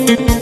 Música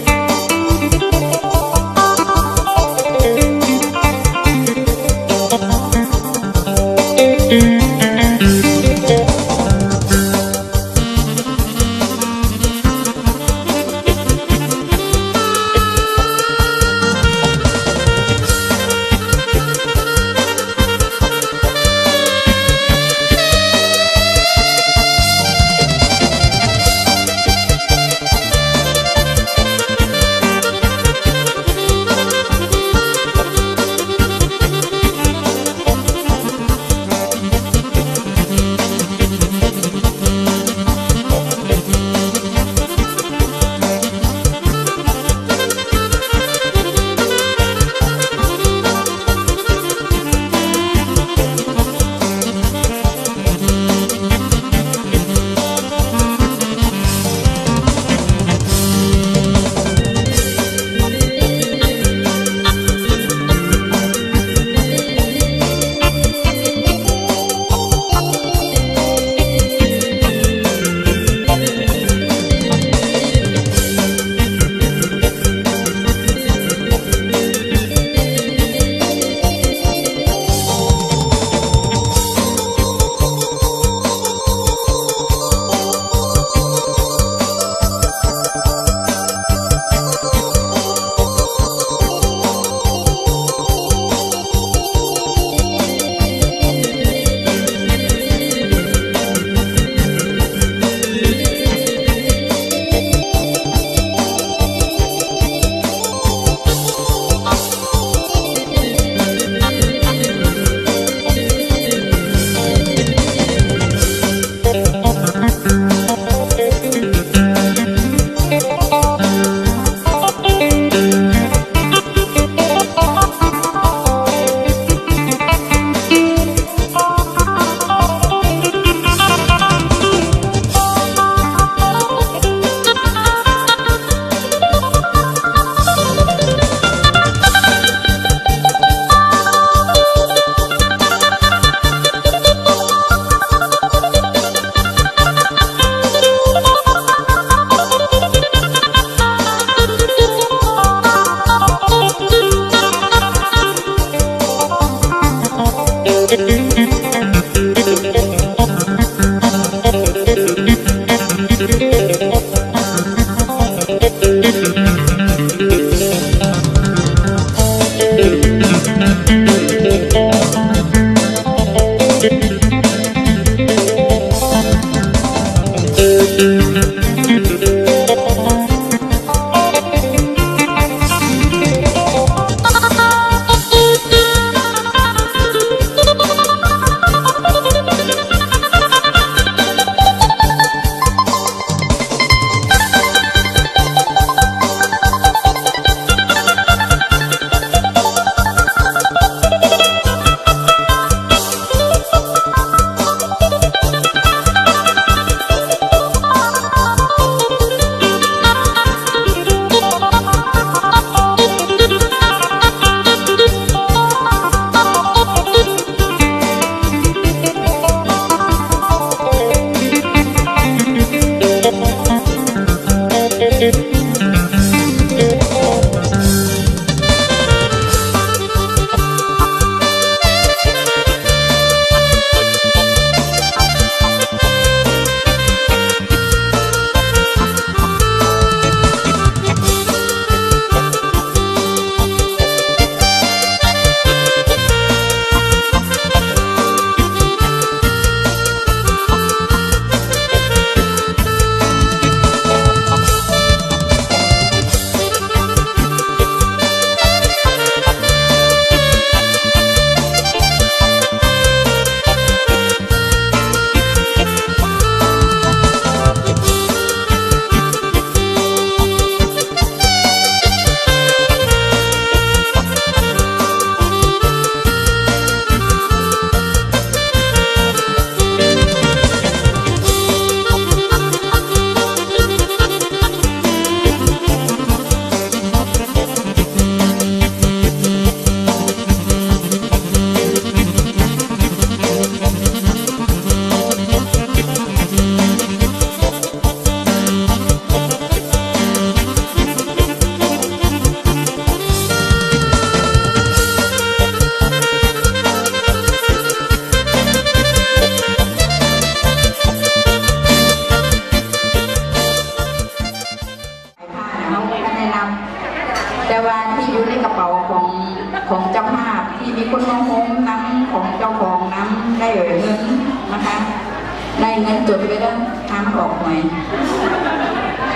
อย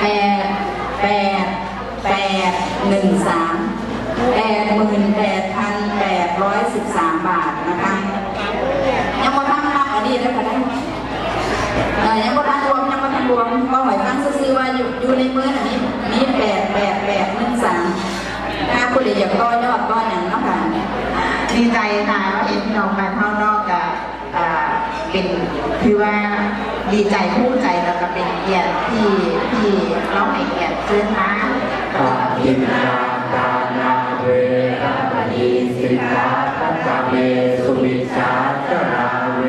แปดแปดแปดหนึ่งสามแปดหมื่นแปดพันแปดร้อยสิบสามบาทนะคะยังบ่ทันรับอันนี้ได้ค่ะได้เอ่อยังบ่ทันรวมยังบ่ทันรวมบ่หอยตั้งซื่อๆว่าอยู่อยู่ในมืออันนี้มีแปดแปดแปดหนึ่งสามถ้าคุณอยากต่อยอดก็อย่างเนาะค่ะดีใจค่ะว่าเห็นพี่น้องมาข้างนอกกับอ่าเป็นคือว่าดีใจภูมิใจ เกียรติที่ที่เราให้เกียรติเชิญมาปฏินาทานาเวระมณีสิกขาปัตเมสุวิชาจาราเว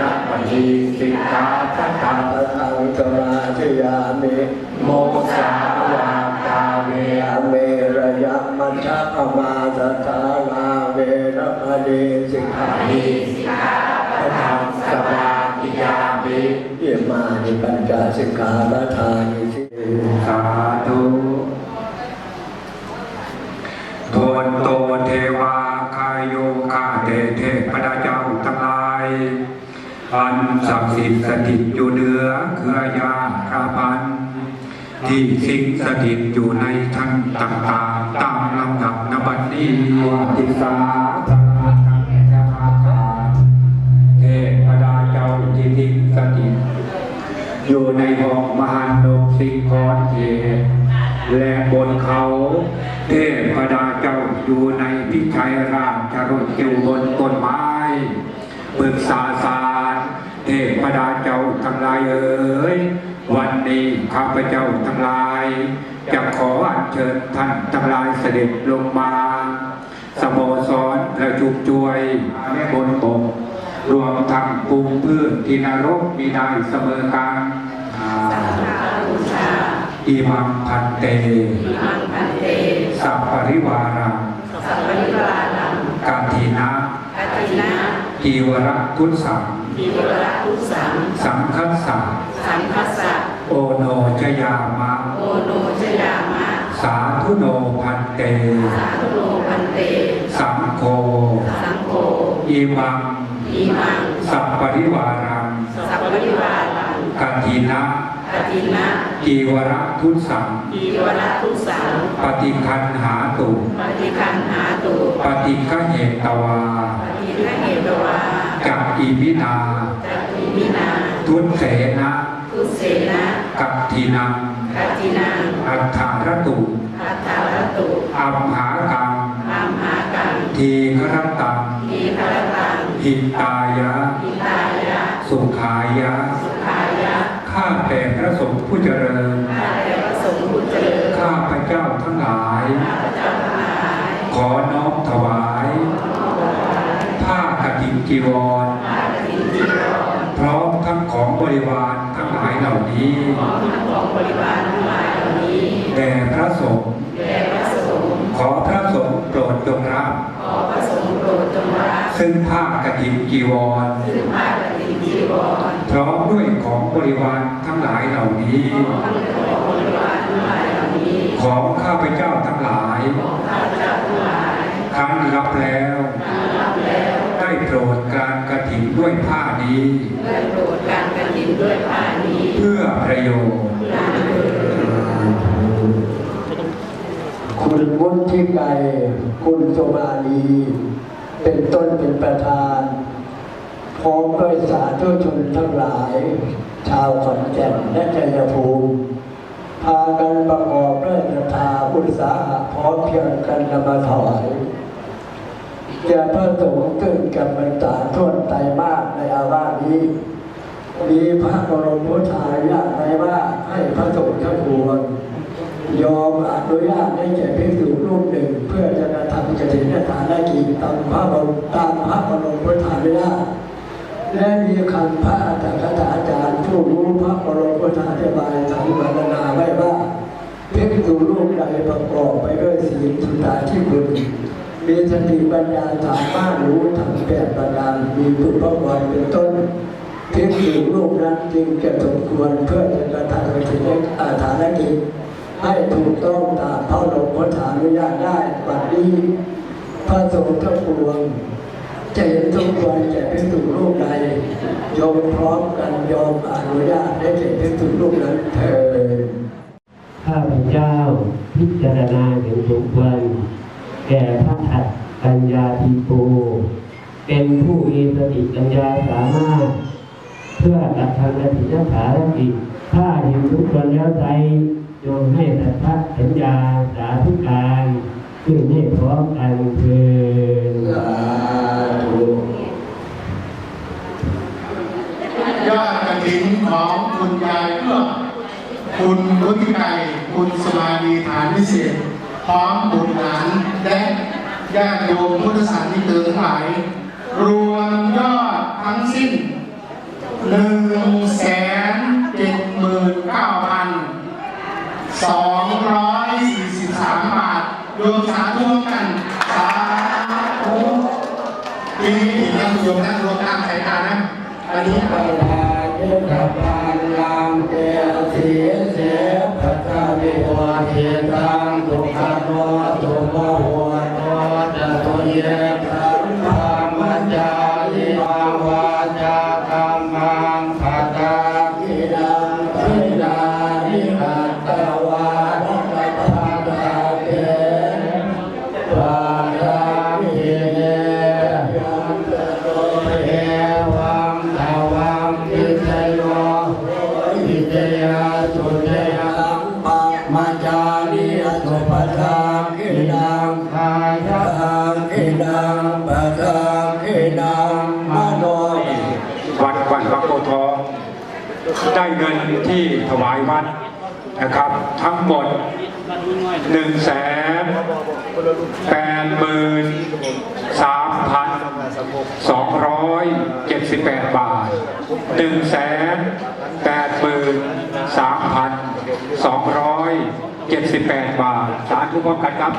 ระมณีสิกขาปัตตะอังสมาธิยามิโมสาวาตาเวยาเมระยะมัชฌะมาสสาลาเวระมณีสิกขา ปัญจสิกขาปทานิสิสาธุโทนโตเทวาคายโยคาเตเทพดาเจ้าทั้งหลาย อันศักดิ์สิทธิ์สถิตอยู่เหนือเครือญาติราพันธ์ที่สิงสถิตอยู่ในชั้นต่างๆ ตามลำดับนบัดนี้ติสา อยู่ในห้องมหันตกสิงคอนเขตและบนเขาเทพดาเจ้าอยู่ในพิชัยราชรถอยู่บนต้นไม้ปรึกษาสารเทพดาเจ้าทั้งหลายเอ๋ยวันนี้ข้าพเจ้าทั้งหลาย จะขออัญเชิญท่านทั้งหลายเสด็จลงมา สโมสรและจุกจวยแลบนบก รวมทั้งภูมิพืชที่นรกมีได้เสมอกันอิมังพันเต สัพปริวารังกาทีนะกีวรกุศสังสังคัสสะโอโนชยามะ สาธุโนพันเต สังโฆอิมัง สัพปริวารังกาทีนะกีวรกุศสัง ปฏิคันหาตุปฏิฆะเหตวากับอีมินา ทุนเสนะทุเสนะกับทีนังกัตตินัง อัฏฐารตุอัตตารตุอัมหากังอามหากังทีฆรตังทีฆรตัง หิตายะอิตายะสุขายะ สุขายะ ข้าแต่พระสงฆ์ผู้เจริญข้าแต่พระสงฆ์ผู้เจริญ ข้าพระเจ้าทั้งหลายข้าพเจ้าทั้งหลายขอน้อมถวายผ้ากฐินจีวรข้ากฐินจีวร พร้อมทั้งของบริวารทั้งหลายเหล่านี้พร้อมทั้งของบริวารทั้งหลายเหล่านี้แด่พระสงฆ์แด่พระสงฆ์ขอพระสงฆ์โปรดจงรับขอพระสงฆ์โปรดจงรับ ซึ่งผ้ากฐินจีวรซึ่งผ้ากฐินจีวร พร้อมด้วยของบริวารทั้งหลายเหล่านี้ทั้งของบริวารทั้งหลายเหล่านี้ของข้าพเจ้าทั้งหลายของข้าพเจ้าทั้งหลายครั้นรับแล้วรับแล้วได้โปรดการกฐินด้วยผ้านี้เพื่อโปรดการกฐินด้วยผ้านี้เพื่อประโยชน์คุณมุนที่ไกรคุณสมาลี เป็นต้นเป็นประธาน พร้อมด้วยสาธุชนทั้งหลาย ชาวขอนแก่นและชัยภูมิพากันประกอบด้วยศรัทธาอุตสาหะพร้อมเพียงกันนำมาถวายแก่พระสงฆ์ซึ่งกำบรรษาท่วนไตมาสในอาวาสนี้ มีพระบรมพุทธาญาตไว้ว่าให้พระสงฆ์ทั้งปวง ยอมอนุญาตให้แก่ภิกษุรูปหนึ่ง เพื่อจะกระทำกฐินทานและกินตามพระบรมตามพระบรมพุทธาญาตและมีคำพระอัตถกถาจารย์ผู้รู้พระบรมพุทธาธิบายทางวรรณาไว้ว่าภิกษุรูปใดประกอบไปด้วยศีลสุตาที่บุญมีสติปัญญาสามารถรู้ทั้งแปดประการมีคุณพระวรเป็นต้นภิกษุรูปนั้นจึงจะสมควรเพื่อจะกระทำกิจอาฐานกิจ ให้ถูกต้องตามพระลงพระฐานุญาตได้บัดนี้พระสงฆ์ทั้งปวงจะเห็นสมควรแก่พิสุรูปใดยอมพร้อมกันยอมอนุญาตให้แก่พิสุรูปนั้นเถิดข้าพเจ้าพิจารณาเห็นสมควรแก่พระหัตถ์ปัญญาทีโปเป็นผู้มีสติปัญญาสามารถ เพื่อตัดทางกติยสารกิจถ้าเห็นทุกคนแล้วใจ โยมให้สัทธะสัญญาสาธุการขึ้นให้พร้อมกันเพื่อสาธุยอดกระถิ่นของคุณยายเพื่อคุณวุฒิไกรคุณสมาดีฐานวิเศษ พร้อมบุตรหลานและญาติโยมพุทธศาสนิกชนทั้งหลาย รวมยอดทั้งสิ้นหนึ่งแสน ตายตานะอันนี้ปลาเจตปานลางเตเสี เงินที่ถวายวัดนะครับ ทั้งหมด1นึ่งแสนแปดหมื่นสามพันสองร้อยเจ็ดสิบแปดบาท1นึ่งแสนแปดหมื่นสามพันสองร้อยเจ็ดสิบแปดบาท สาธุพร้อมกันครับ